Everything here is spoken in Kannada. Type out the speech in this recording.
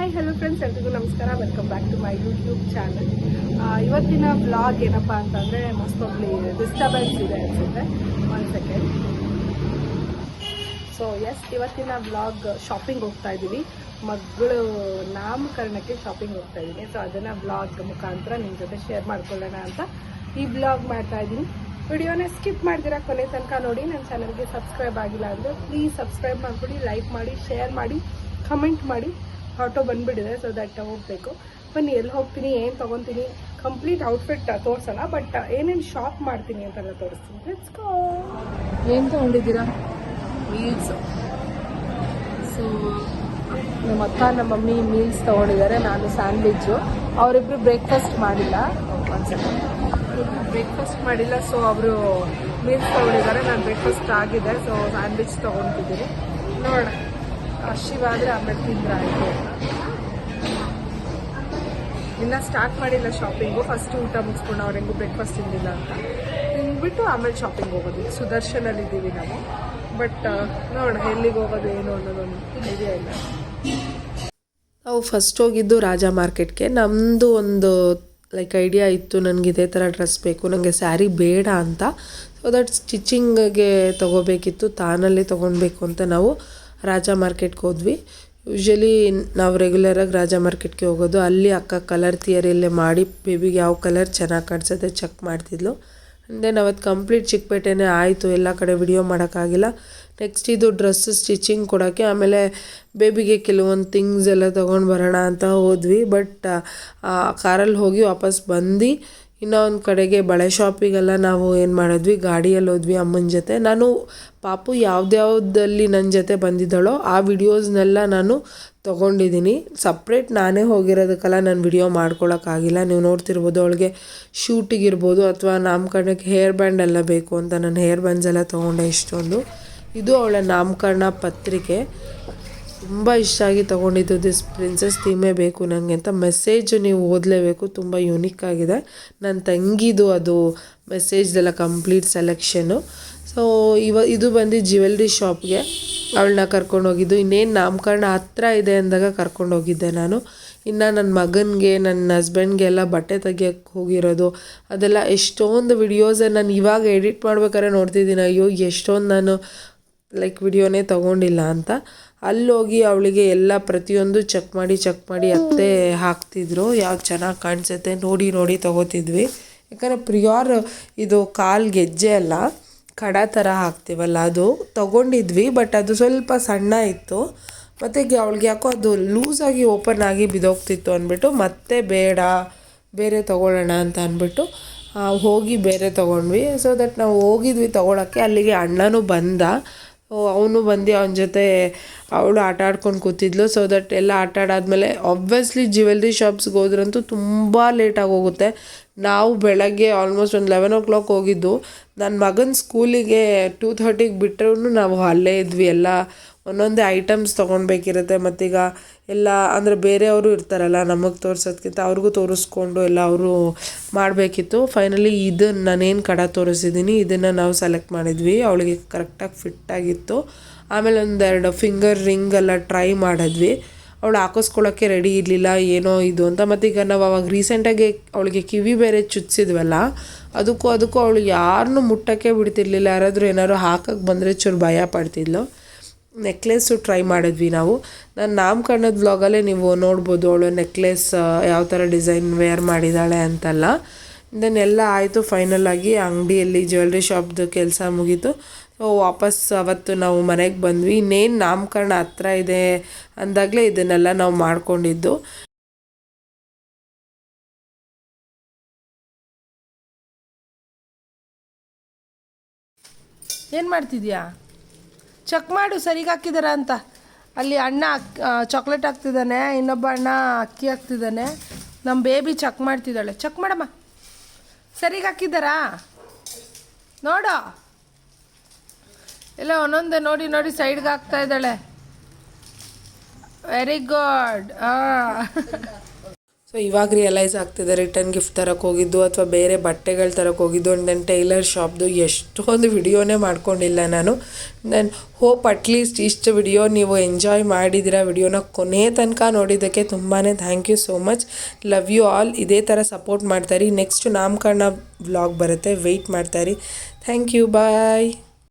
ಹಾಯ್ ಹಲೋ ಫ್ರೆಂಡ್ಸ್ ಎಲ್ರಿಗೂ ನಮಸ್ಕಾರ. Welcome back to my YouTube channel ಇವತ್ತಿನ ಬ್ಲಾಗ್ ಏನಪ್ಪ ಅಂತಂದರೆ ಮೋಸ್ಟ್ ಆಫ್ಲಿ ಡಿಸ್ಟರ್ಬೆನ್ಸ್ ಇದೆ ಅನಿಸುತ್ತೆ. ಒನ್ ಸೆಕೆಂಡ್ ಸೊ ಎಸ್ ಇವತ್ತಿನ ಬ್ಲಾಗ್ ಶಾಪಿಂಗ್ ಹೋಗ್ತಾ ಇದ್ದೀವಿ ಮಗಳು ನಾಮಕರಣಕ್ಕೆ ಶಾಪಿಂಗ್ ಹೋಗ್ತಾ ಇದ್ದೀನಿ ಸೊ ಅದನ್ನು ಬ್ಲಾಗ್ ಮುಖಾಂತರ ನಿಮ್ಮ ಜೊತೆ ಶೇರ್ ಮಾಡ್ಕೊಳ್ಳೋಣ ಅಂತ ಈ ಬ್ಲಾಗ್ ಮಾಡ್ತಾ ಇದ್ದೀನಿ ವಿಡಿಯೋನ ಸ್ಕಿಪ್ ಮಾಡ್ದಿರಾ ಕೊನೆ ತನಕ ನೋಡಿ. ನನ್ನ ಚಾನಲ್ಗೆ ಸಬ್ಸ್ಕ್ರೈಬ್ ಆಗಿಲ್ಲ ಅಂದರೆ ಪ್ಲೀಸ್ ಸಬ್ಸ್ಕ್ರೈಬ್ ಮಾಡಿಕೊಡಿ ಲೈಕ್ ಮಾಡಿ ಶೇರ್ ಮಾಡಿ ಕಮೆಂಟ್ ಮಾಡಿ. ಆಟೋ ಬಂದುಬಿಟ್ಟಿದೆ ಸೊ ದಟ್ ಹೋಗಬೇಕು. ಬನ್ನಿ, ಎಲ್ಲಿ ಹೋಗ್ತೀನಿ, ಏನು ತೊಗೊತೀನಿ ಕಂಪ್ಲೀಟ್ ಔಟ್ಫಿಟ್ ತೋರಿಸಲ್ಲ ಬಟ್ ಏನೇನು ಶಾಪ್ ಮಾಡ್ತೀನಿ ಅಂತೆಲ್ಲ ತೋರಿಸ್ತೀನಿ. ಲೆಟ್ಸ್ ಗೋ ಏನು ತೊಗೊಂಡಿದ್ದೀರಾ? ಮೀಲ್ಸ್ ಸೊ ನಮ್ಮ ಅಕ್ಕ, ನಮ್ಮ ಮಮ್ಮಿ ಮೀಲ್ಸ್ ತೊಗೊಂಡಿದ್ದಾರೆ. ನಾನು ಸ್ಯಾಂಡ್ವಿಚ್ಚು ಅವರಿಬ್ರು ಬ್ರೇಕ್ಫಾಸ್ಟ್ ಮಾಡಿಲ್ಲ. ಒಂದು ಸೆಕೆಂಡ್ ಬ್ರೇಕ್ಫಾಸ್ಟ್ ಮಾಡಿಲ್ಲ ಸೊ ಅವರು ಮೀಲ್ಸ್ ತೊಗೊಂಡಿದ್ದಾರೆ. ನಾನು ಬ್ರೇಕ್ಫಾಸ್ಟ್ ಆಗಿದೆ ಸೊ ಸ್ಯಾಂಡ್ವಿಚ್ ತಗೊಂಡಿದ್ದೀನಿ ನೋಡೋಣ. ಹಸಿವಾದರೆ ಆಮೇಲೆ ತಿಂದ್ರೆ ಆಯಿತು. ಇನ್ನ ಸ್ಟಾರ್ಟ್ ಮಾಡಿಲ್ಲ ಶಾಪಿಂಗು ಫಸ್ಟ್ ಊಟ ಮುಗಿಸ್ಕೊಂಡು ಅವ್ರು ಬ್ರೇಕ್ಫಾಸ್ಟ್ ತಿಂದಿಲ್ಲ ಅಂತ. ತಿಂದ್ಬಿಟ್ಟು ಆಮೇಲೆ ಶಾಪಿಂಗ್ ಹೋಗೋದು. ಸುದರ್ಶನಲ್ಲಿ ಇದ್ದೀವಿ ನಾವು. ಬಟ್ ನೋಡೋಣ ಎಲ್ಲಿಗೆ ಹೋಗೋದು, ಏನು ಅನ್ನೋದೊಂದು ಐಡಿಯಾ ಇಲ್ಲ. ನಾವು ಫಸ್ಟ್ ಹೋಗಿದ್ದು ರಾಜ ಮಾರ್ಕೆಟ್ಗೆ. ನಮ್ಮದು ಒಂದು ಲೈಕ್ ಐಡಿಯಾ ಇತ್ತು. ನನಗೆ ಇದೇ ಥರ ಡ್ರೆಸ್ ಬೇಕು. ನನಗೆ ಸ್ಯಾರಿ ಬೇಡ ಅಂತ. So that ಸ್ಟಿಚಿಂಗ್ಗೆ ತೊಗೋಬೇಕಿತ್ತು. ತಾನಲ್ಲೇ ತೊಗೊಳ್ಬೇಕು ಅಂತ ನಾವು ರಾಜ ಮಾರ್ಕೆಟ್ಗೆ ಹೋದ್ವಿ. ಯೂಶ್ವಲಿ ನಾವು ರೆಗ್ಯುಲರಾಗಿ ರಾಜ ಮಾರ್ಕೆಟ್ಗೆ ಹೋಗೋದು. ಅಲ್ಲಿ ಅಕ್ಕ ಕಲರ್ ಥಿಯರಿಯಲ್ಲೇ ಮಾಡಿ ಬೇಬಿಗೆ ಯಾವ ಕಲರ್ ಚೆನ್ನಾಗಿ ಕಾಣಿಸುತ್ತೆ ಚೆಕ್ ಮಾಡ್ತಿದ್ಲು. ದೆನ್ ಅವತ್ತು ಕಂಪ್ಲೀಟ್ ಚಿಕ್ಕಪೇಟೆನೇ ಆಯಿತು. ಎಲ್ಲ ಕಡೆ ವಿಡಿಯೋ ಮಾಡೋಕ್ಕಾಗಿಲ್ಲ. ನೆಕ್ಸ್ಟ್ ಇದು ಡ್ರೆಸ್ ಸ್ಟಿಚಿಂಗ್ ಕೊಡೋಕ್ಕೆ, ಆಮೇಲೆ ಬೇಬಿಗೆ ಕೆಲವೊಂದು ಥಿಂಗ್ಸ್ ಎಲ್ಲ ತೊಗೊಂಡು ಬರೋಣ ಅಂತ ಹೋದ್ವಿ. ಬಟ್ ಕಾರಲ್ಲಿ ಹೋಗಿ ವಾಪಸ್ ಬಂದು ಇನ್ನೊಂದು ಕಡೆಗೆ ಬಳೆ ಶಾಪಿಗೆಲ್ಲ ನಾವು ಏನು ಮಾಡಿದ್ವಿ? ಗಾಡಿಯಲ್ಲಿ ಹೋದ್ವಿ ಅಮ್ಮನ ಜೊತೆ. ನಾನು ಪಾಪು ಯಾವ್ದ್ಯಾವ್ದಲ್ಲಿ ನನ್ನ ಜೊತೆ ಬಂದಿದ್ದಾಳೋ ಆ ವಿಡಿಯೋಸ್ನೆಲ್ಲ ನಾನು ತೊಗೊಂಡಿದ್ದೀನಿ. ಸಪ್ರೇಟ್ ನಾನೇ ಹೋಗಿರೋದಕ್ಕೆಲ್ಲ ನಾನು ವಿಡಿಯೋ ಮಾಡ್ಕೊಳಕ್ಕಾಗಿಲ್ಲ ನೀವು ನೋಡ್ತಿರ್ಬೋದು ಅವಳಿಗೆ ಶೂಟಿಗಿರ್ಬೋದು ಅಥವಾ ನಾಮಕರಣಕ್ಕೆ ಹೇರ್ ಬ್ಯಾಂಡ್ ಎಲ್ಲ ಬೇಕು ಅಂತ ನಾನು ಹೇರ್ ಬ್ಯಾಂಡ್ಸ್ ಎಲ್ಲ ತೊಗೊಂಡೆ ಇಷ್ಟೊಂದು. ಇದು ಅವಳ ನಾಮಕರಣ ಪತ್ರಿಕೆ. ತುಂಬ ಇಷ್ಟ ಆಗಿ ತೊಗೊಂಡಿದ್ದು ದಿಸ್ ಪ್ರಿನ್ಸಸ್ ಥೀಮೇ ಬೇಕು ನನಗೆ ಅಂತ ಮೆಸೇಜ್ ನೀವು ಓದಲೇಬೇಕು, ತುಂಬ ಯುನಿಕ್ ಆಗಿದೆ. ನನ್ನ ತಂಗಿದು ಅದು ಮೆಸೇಜ್ದೆಲ್ಲ ಕಂಪ್ಲೀಟ್ ಸೆಲೆಕ್ಷನು ಸೊ ಇವ, ಇದು ಬಂದು ಜ್ಯುವೆಲ್ರಿ ಶಾಪ್ಗೆ ಅವಳನ್ನ ಕರ್ಕೊಂಡೋಗಿದ್ದು ಇನ್ನೇನು ನಾಮಕರಣ ಹತ್ರ ಇದೆ ಅಂದಾಗ ಕರ್ಕೊಂಡೋಗಿದ್ದೆ ನಾನು. ಇನ್ನು ನನ್ನ ಮಗನಿಗೆ ನನ್ನ ಹಸ್ಬೆಂಡ್ಗೆ ಎಲ್ಲ ಬಟ್ಟೆ ತೆಗಿಯೋಕ್ಕೆ ಹೋಗಿರೋದು. ಅದೆಲ್ಲ ಎಷ್ಟೊಂದು ವಿಡಿಯೋಸ್ ನಾನು ಇವಾಗ ಎಡಿಟ್ ಮಾಡ್ಬೇಕಾದ್ರೆ ನೋಡ್ತಿದ್ದೀನಿ. ಅಯ್ಯೋ, ಎಷ್ಟೊಂದು ನಾನು ಲೈಕ್ ವಿಡಿಯೋನೇ ತೊಗೊಂಡಿಲ್ಲ ಅಂತ. ಅಲ್ಲೋಗಿ ಅವಳಿಗೆ ಎಲ್ಲ ಪ್ರತಿಯೊಂದು ಚೆಕ್ ಮಾಡಿ ಚೆಕ್ ಮಾಡಿ ಅತ್ತೆ ಹಾಕ್ತಿದ್ರು. ಯಾವ್ದು ಚೆನ್ನಾಗಿ ಕಾಣಿಸುತ್ತೆ ನೋಡಿ ನೋಡಿ ತೊಗೋತಿದ್ವಿ. ಯಾಕಂದರೆ ಪ್ರಿಯೋರ್ ಇದು ಕಾಲು ಗೆಜ್ಜೆ ಅಲ್ಲ, ಕಡ ಥರ ಹಾಕ್ತೀವಲ್ಲ ಅದು. ತೊಗೊಂಡಿದ್ವಿ ಬಟ್ ಅದು ಸ್ವಲ್ಪ ಸಣ್ಣ ಇತ್ತು. ಮತ್ತು ಅವಳಿಗೆ ಯಾಕೋ ಅದು ಲೂಸಾಗಿ ಓಪನ್ ಆಗಿ ಬಿದೋಗ್ತಿತ್ತು ಅಂದ್ಬಿಟ್ಟು ಮತ್ತೆ ಬೇಡ, ಬೇರೆ ತೊಗೊಳ್ಳೋಣ ಅಂತ ಅಂದ್ಬಿಟ್ಟು ಹೋಗಿ ಬೇರೆ ತೊಗೊಂಡ್ವಿ. ಸೊ ದಟ್ ನಾವು ಹೋಗಿದ್ವಿ ತೊಗೊಳಕ್ಕೆ, ಅಲ್ಲಿಗೆ ಅಣ್ಣನೂ ಬಂದ. ಅವನು ಬಂದು ಅವನ ಜೊತೆ ಅವಳು ಆಟ ಆಡ್ಕೊಂಡು ಕೂತಿದ್ಲು. ಸೊ ದಟ್ ಎಲ್ಲ ಆಟ ಆಡಾದ್ಮೇಲೆ ಆಬ್ವಿಯಸ್ಲಿ ಜ್ಯುವೆಲ್ರಿ ಶಾಪ್ಸ್ಗೆ ಹೋದ್ರಂತೂ ತುಂಬ ಲೇಟಾಗಿ ಹೋಗುತ್ತೆ. ನಾವು ಬೆಳಗ್ಗೆ ಆಲ್ಮೋಸ್ಟ್ ಒಂದು ಲೆವೆನ್ ಓ ಕ್ಲಾಕ್ ಹೋಗಿದ್ದು. ನನ್ನ ಮಗನ ಸ್ಕೂಲಿಗೆ ಟೂ ಥರ್ಟಿಗೆ ಬಿಟ್ಟರೂ ನಾವು ಅಲ್ಲೇ ಇದ್ವಿ. ಎಲ್ಲ ಒಂದೊಂದೇ ಐಟಮ್ಸ್ ತೊಗೊಳ್ಬೇಕಿರುತ್ತೆ ಮತ್ತೀಗ ಎಲ್ಲ ಅಂದರೆ ಬೇರೆಯವರು ಇರ್ತಾರಲ್ಲ ನಮಗೆ ತೋರಿಸೋದ್ಕಿಂತ ಅವ್ರಿಗೂ ತೋರಿಸ್ಕೊಂಡು ಎಲ್ಲ ಅವರು ಮಾಡಬೇಕಿತ್ತು. ಫೈನಲಿ ಇದನ್ನು ನಾನೇನು ಕಡ ತೋರಿಸಿದ್ದೀನಿ. ಇದನ್ನು ನಾವು ಸೆಲೆಕ್ಟ್ ಮಾಡಿದ್ವಿ. ಅವಳಿಗೆ ಕರೆಕ್ಟಾಗಿ ಫಿಟ್ ಆಗಿತ್ತು. ಆಮೇಲೆ ಒಂದೆರಡು ಫಿಂಗರ್ ರಿಂಗ್ ಎಲ್ಲ ಟ್ರೈ ಮಾಡಿದ್ವಿ. ಅವಳು ಹಾಕಿಸ್ಕೊಳ್ಳೋಕ್ಕೆ ರೆಡಿ ಇರಲಿಲ್ಲ, ಏನೋ ಇದು ಅಂತ. ಮತ್ತೀಗ ನಾವು ಅವಾಗ ರೀಸೆಂಟಾಗಿ ಅವಳಿಗೆ ಕಿವಿ ಬೇರೆ ಚುಚ್ಚಿದ್ವಲ್ಲ, ಅದಕ್ಕೂ ಅದಕ್ಕೂ ಅವಳು ಯಾರನ್ನೂ ಮುಟ್ಟೋಕ್ಕೆ ಬಿಡ್ತಿರ್ಲಿಲ್ಲ. ಯಾರಾದರೂ ಏನಾದ್ರು ಹಾಕಕ್ಕೆ ಬಂದರೆ ಚೂರು ಭಯ ಪಡ್ತಿದ್ಲು. ನೆಕ್ಲೆಸ್ಸು ಟ್ರೈ ಮಾಡಿದ್ವಿ ನಾವು. ನಾನು ನಾಮಕರಣದ ವ್ಲಾಗಲ್ಲೇ ನೀವು ನೋಡ್ಬೋದು ಅವಳು ನೆಕ್ಲೆಸ್ ಯಾವ ಥರ ಡಿಸೈನ್ ವೇರ್ ಮಾಡಿದ್ದಾಳೆ ಅಂತೆಲ್ಲ. ದೆನ್ ಎಲ್ಲ ಆಯಿತು ಫೈನಲ್ ಆಗಿ ಅಂಗಡಿಯಲ್ಲಿ ಜ್ಯುವೆಲ್ರಿ ಶಾಪ್ದು ಕೆಲಸ ಮುಗೀತು. ವಾಪಸ್ ಅವತ್ತು ನಾವು ಮನೆಗೆ ಬಂದ್ವಿ. ಇನ್ನೇನು ನಾಮಕರಣ ಹತ್ರ ಇದೆ ಅಂದಾಗಲೇ ಇದನ್ನೆಲ್ಲ ನಾವು ಮಾಡಿಕೊಂಡಿದ್ದು. ಏನು ಮಾಡ್ತಿದ್ಯಾ? ಚೆಕ್ ಮಾಡು, ಸರಿಗೆ ಹಾಕಿದಾರ ಅಂತ. ಅಲ್ಲಿ ಅಣ್ಣ ಚಾಕ್ಲೇಟ್ ಹಾಕ್ತಿದ್ದಾನೆ, ಇನ್ನೊಬ್ಬ ಅಣ್ಣ ಅಕ್ಕಿ ಹಾಕ್ತಿದ್ದಾನೆ. ನಮ್ಮ ಬೇಬಿ ಚೆಕ್ ಮಾಡ್ತಿದ್ದಾಳೆ. ಚೆಕ್ ಮಾಡಮ್ಮ. ಸರಿಗೆ ಹಾಕಿದ್ದಾರಾ? ನೋಡು. ಎಲ್ಲ ಒಂದೊಂದೇ ನೋಡಿ ನೋಡಿ ಸೈಡ್ಗೆ ಹಾಕ್ತಾ ಇದ್ದಾಳೆ. ವೆರಿ ಗುಡ್ ಸೊ ಇವಾಗ ರಿಯಲೈಸ್ ಆಗ್ತಿದೆ ರಿಟರ್ನ್ ಗಿಫ್ಟ್ ತರಕ್ಕೆ ಹೋಗಿದ್ದು ಅಥವಾ ಬೇರೆ ಬಟ್ಟೆಗಳು ತರಕ್ಕೆ ಹೋಗಿದ್ದು ಆ್ಯಂಡ್ ದೆನ್ ಟೈಲರ್ ಶಾಪ್ದು ಎಷ್ಟೊಂದು ವಿಡಿಯೋನೇ ಮಾಡ್ಕೊಂಡಿಲ್ಲ ನಾನು. ದೆನ್ ಹೋಪ್ ಅಟ್ಲೀಸ್ಟ್ ಇಷ್ಟು ವಿಡಿಯೋ ನೀವು ಎಂಜಾಯ್ ಮಾಡಿದ್ದೀರಾ ವಿಡಿಯೋನ ಕೊನೆ ತನಕ ನೋಡಿದ್ದಕ್ಕೆ ತುಂಬಾ thank you so much love you all ಇದೇ ಥರ ಸಪೋರ್ಟ್ ಮಾಡ್ತಾಯಿರಿ ನೆಕ್ಸ್ಟ್ ನಾಮಕರಣ ವ್ಲಾಗ್ ಬರುತ್ತೆ. ವೆಯ್ಟ್ ಮಾಡ್ತಾಯಿರಿ ಥ್ಯಾಂಕ್ ಯು ಬಾಯ್